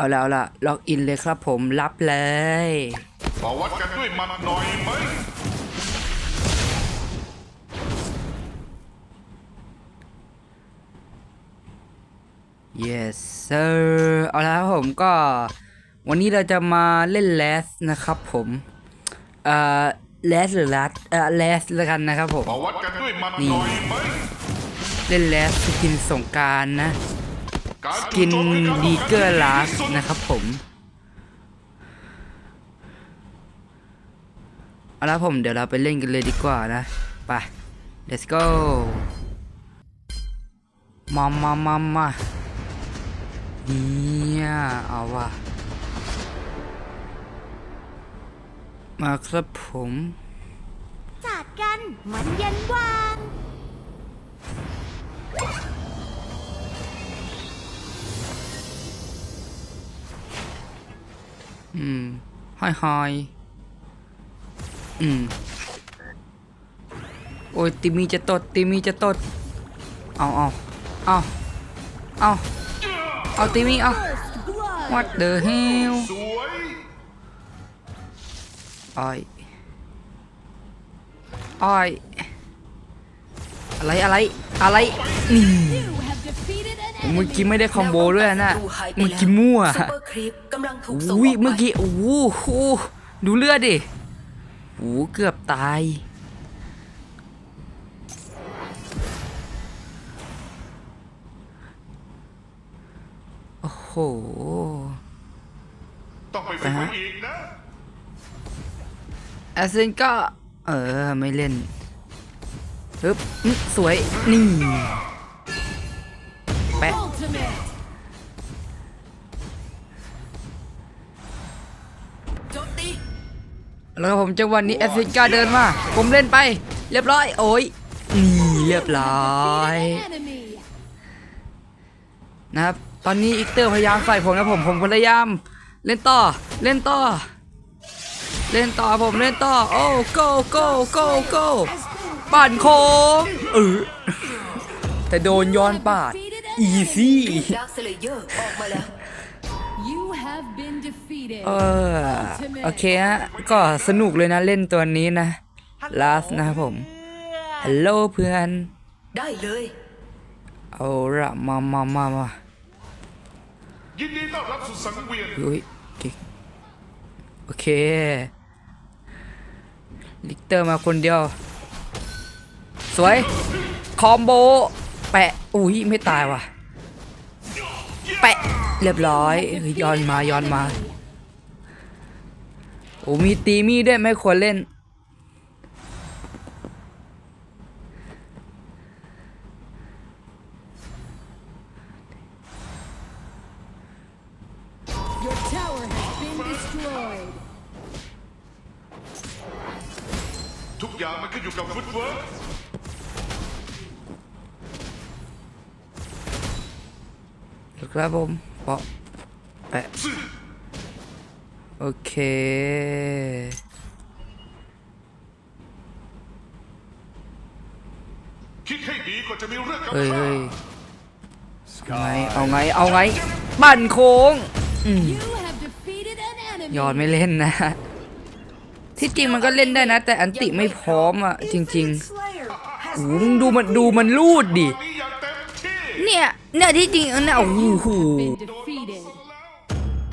เอาละเอาละล็อกอินเลยครับผมรับเลยมาวัดกันด้วยหมัดหน่อยไหม yes sir เอาละครับผมก็ วันนี้เราจะมาเล่นแลสนะครับผมเอ่อแลสหรือลัดเอ่อแลสแล้วกันนะครับผมมาวัดกันด้วยหมัดหน่อยไหมเล่นแลสสกินสงกรารนะ สกินดีเกอร์ลาสนะครับผมเอาละผมเดี๋ยวเราไปเล่นกันเลยดีกว่านะ ไป let's go มามามามาเนี่ยเอาว่ะมาครับผมจัดกันมันเย็นวาง อืมห้อยหอยอืมโอ้ยติมีจะตดติมีจะตดเอาเอาเอาเอาเอาติมีเอา what the hell อ้อยอ้อยอะไรอะไรอะไรนี่ เมื่อกี้ไม่ได้คอมโบด้วยนะเมื่อกี้มั่วซุปเปอร์ครีปกำลังถูกส่งออุ้ยอกไปเมื่อกี้โอ้โหโอ้โหดูเลือดดิโอ้โหเกือบตาย โอ้โหต้องไปฝึกไปไว้ฮะอีกนะแอสเซนก็ เออ ไม่เล่นฮึบอื้อสวย นี่ แปะแล้วผมจังหวะนี้แอสเซนก็เดินมาผมเล่นไป เรียบร้อย โอ้ยนี่เรียบร้อยนะครับตอนนี้อีกเตอร์พยายามใส่ผมนะผมผมพยายาม เล่นต่อเล่นต่อ เล่นต่อผมเล่นต่อ โอ้ go go go go ปั่นโค้งเออแต่โดนย้อนปาด easy ดาร์คเซเลเยอร์ออกมาแล้ว You have been defeated. เออโอเคฮะ ก็สนุกเลยนะเล่นตัวนี้นะ last นะครับผม ฮัลโหลเพื่อน ได้เลย เอาละมามามามายินดีต้อนรับสู่สังเวียนอุ้ยเก่งโอเค ลิกเตอร์มาคนเดียว สวย คอมโบ แปะ อุ้ยไม่ตายว่ะ แปะ เรียบร้อยยย้อนมาย้อนมา โอ้มีตีมีด้วยไม่ควรเล่น Your tower has been destroyed. ทุกอย่างมันขึ้นอยู่กับฟุตเวิร์ก ครับผมเปาะแปะโอเคคิดให้ดีก่อนจะมีเรื่องกับเฮ้ยข้าเฮ้ยไงเอาไง เอาไงปั่นโค้งอืม You have defeated an enemy. ยอดไม่เล่นนะ ที่จริงมันก็เล่นได้นะ แต่อันติไม่พร้อมอะ จริงๆโอ้โหมึงดูมันดูมันรูดดิตอนนี้อย่าง เต็มที่เนี่ยเนี่ยที่จริงอันเนี่ยโอ้โห Been defeated.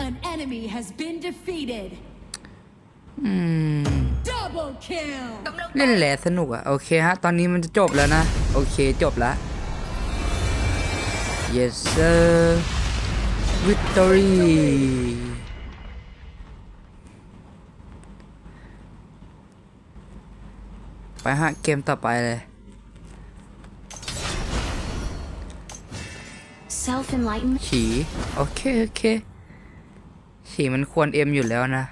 An enemy has been defeated. อืม Double kill. เล่นแหละสนุกอะโอเคฮะ ตอนนี้มันจะจบแล้วนะ โอเคจบแล้ว yes sir victory ไปฮะเกมต่อไปเลย ฉีโอเค โอเค ฉีมันควรเอ็มอยู่แล้วนะ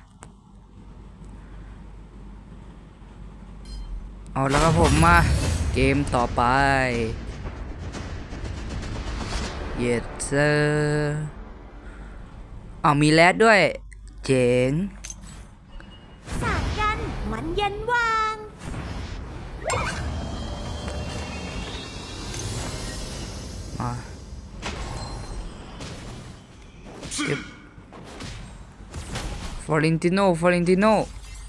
เอาแล้วครับผมมา เกมต่อไป yes sir เอามีแรดด้วย เจ๋งจัดกันมันเย็นวางมา เก็บฟอรินติโนฟอรินติโน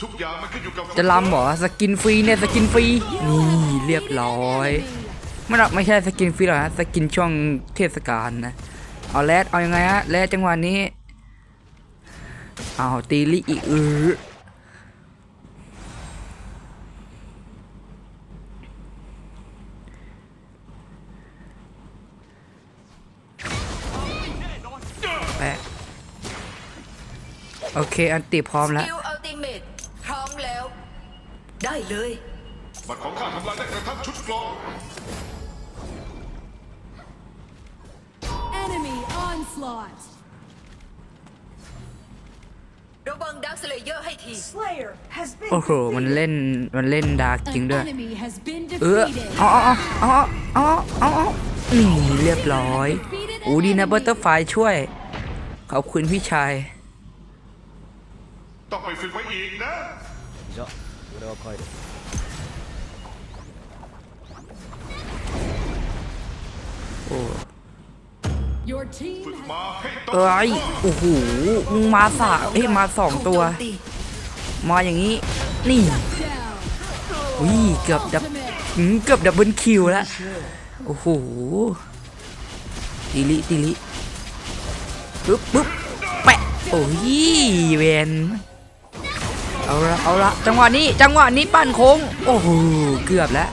ทุกอย่างมันขึ้นอยู่กับจะเวิร์กลำเหรอสกินฟรีเนี่ยสกินฟรีนี่เรียบร้อยไม่หรอกไม่ใช่สกินฟรีหรอกฮะสกินช่วงเทศกาลนะเอาแรดเอายังไงฮะแรดจังหวะนี้เอาตีลิอีกือ โอเค อันติพร้อมแล้วคิวอัลติเมทพร้อมแล้ว ได้เลย บัตรของข้าทำลายได้กระทั่งชุดเกรอง Enemy onslaught. ระวังดักสเลเยอร์ให้ที Slayer has been โอ้โห มันเล่น มันเล่นดาร์กจริง An ด้วย enemy has been เออ defeated. เอาเอาเอาเอาเอาเอานี่เรียบร้อยโอ้ดีนะเบอร์เตอร์ไฟช่วย ขอบคุณพี่ชาย ต้องไปฝึกไว้อีกนะ じゃ俺は帰る โอ้ Your team ฝึก has มาให้ต้ เอ้ย โอ้โหมึงมาสามเอ้ยมาสองตัว ถูกโจมตี มาอย่างนี้ นี่ down. อุ้ยเกือบดับอืมเกือบดับเบิลคิวแล้ว โอ้โหติลิติลิปึ๊บปึ๊บแปะ โอ้ยเวน เอาละเอาละจังหวะนี้จังหวะนี้ปั้นโค้งโอ้โหเกือบแล้ว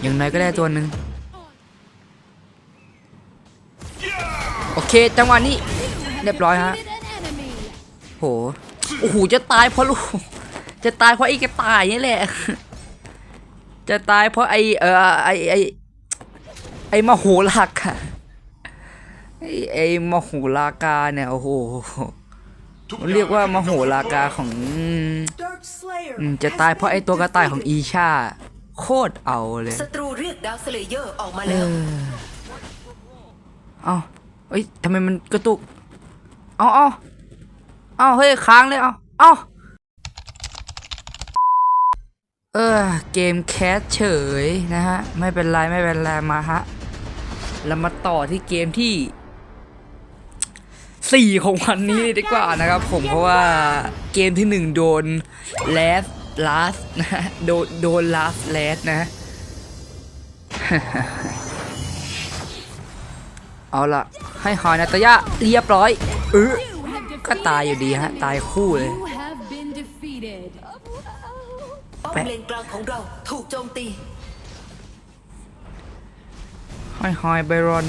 อย่างน้อยก็ได้ตัวหนึ่งโอเคจังหวะนี้เรียบร้อยฮะโหโอ้โหจะตายเพราะลูกจะตายเพราะไอ้กระต่ายนี่แหละ จะตายเพราะไอ้เออไอ้ไอ้ไอ้มโหฬารกาไอ้ไอ้มโหฬารกาเนี่ยโอ้โห เรียกว่ามโหฬารกาของ Dark Slayer อืมจะตายเพราะไอ้ตัวกระต่ายของอีชา โคตรเอาเลยศัตรูเรียกดักสเลเยอร์ออกมาเอแล้วอเอาเอ้ยทำไมมันกระตุก เอาเอาเอาเฮ้ยค้างเลยเอาเอาเออเกมแคสเฉยนะฮะ ไม่เป็นไร ไม่เป็นไรมาฮะเรามาต่อที่เกมที่ สี่ของวันนี้ดีกว่านะครับผมเพราะว่าเกมที่หนึ่งโดน last last นะฮะโดนโดน last last นะ เอาละให้หอยนาตยะเรียบร้อยเออ You have ก็ defeated ตายอยู่ดีฮะ ตายคู่เลย You have been defeated. ป้อมแปะเลนกลางของเราถูกโจมตีหอยหอยไบรอน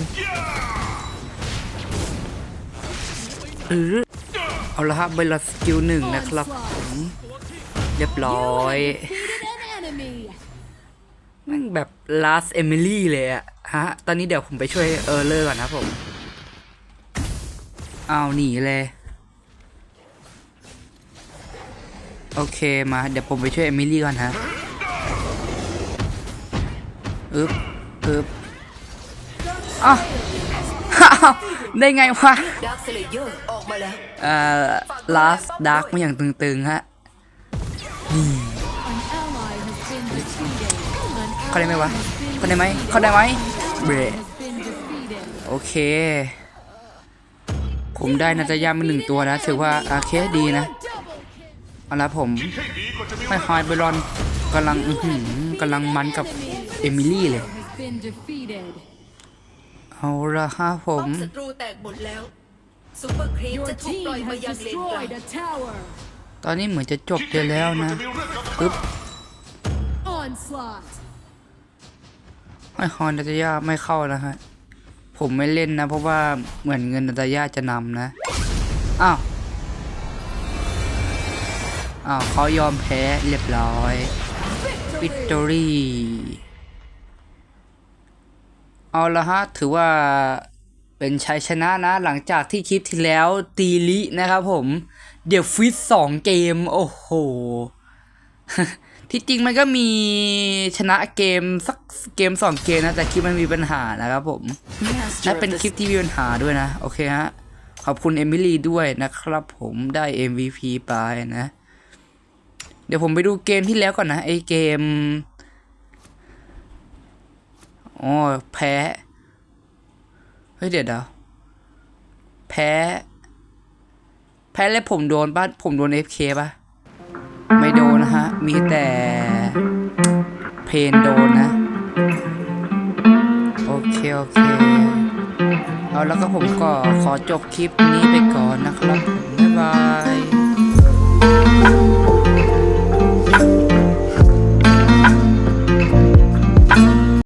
เออเอาละครับไบรอนสกิลหนึ่งนะครับผมเรียบร้อย Defeated an enemy. แม่งแบบ last Emily เลยอะฮะ ตอนนี้เดี๋ยวผมไปช่วยเออร์เลอร์ก่อนนะผมเอาหนีเลย โอเคมา เดี๋ยวผมไปช่วยเอมิลี่ก่อนฮะอึ๊บอึ๊บอ้าว ได้ไงวะดักสเลเยอร์ออกมาแล้วเอ่อ last dark มาอย่างตึงๆฮะ An ally has been defeated. An เข้าได้ไหม ally วะ has been เข้าได้ไหมเข้าได้ไหมเบร has been defeated. โอเค ผมได้นาตายามาหนึ่งตัวนะถือว่าโอเคดีนะเอาละผมคิดให้ดีก่อนจะมีไฮไฮไบรอนกำลังอื้อหือกำลังมันกับเอมิลี่เลย Has been defeated. เอาละฮะผป้อม มศัตรูแตกหมดแล้วซูเปอร์ครีป Your จะถูก team ปล่อยมา has ยังเลนกลาง destroyed a tower. ตอนนี้เหมือนจะจบคิดไปให้ดีแล้วก่อนนะจะมีเรื่องกับปึ๊บ Onslaught. ไฮไฮนาตายาไม่เข้านะฮะ ผมไม่เล่นนะ เพราะว่าเหมือนเงินนาตายาจะนำนะ อ้าว อ้าวเขายอมแพ้เรียบร้อย วิกตอรี่ เอาละฮะ ถือว่าเป็นชัยชนะนะ หลังจากที่คลิปที่แล้วตีลินะครับผม เดี๋ยวฟิตสองเกม โอ้โห ที่จริงมันก็มีชนะเกมสักเกมสองเกมนะ แต่คลิปมันมีปัญหานะครับผมนั่นเป็นคลิปที่มีปัญหาด้วยนะ โอเคฮะ ขอบคุณเอมิลี่ด้วยนะครับผมได้ MVP ไปนะ เดี๋ยวผมไปดูเกมที่แล้วก่อนนะ ไอเกม อ๋อแพ้ เฮ้ยเดี๋ยวเดี๋ยวแพ้ แพ้แล้วผมโดนป่ะผมโดน FK ป่ะ ไม่โดนนะฮะ มีแต่เพนโดนนะ โอเค โอเค เอาแล้วก็ผมก็ขอจบคลิปนี้ไปก่อนนะครับ บ๊ายบาย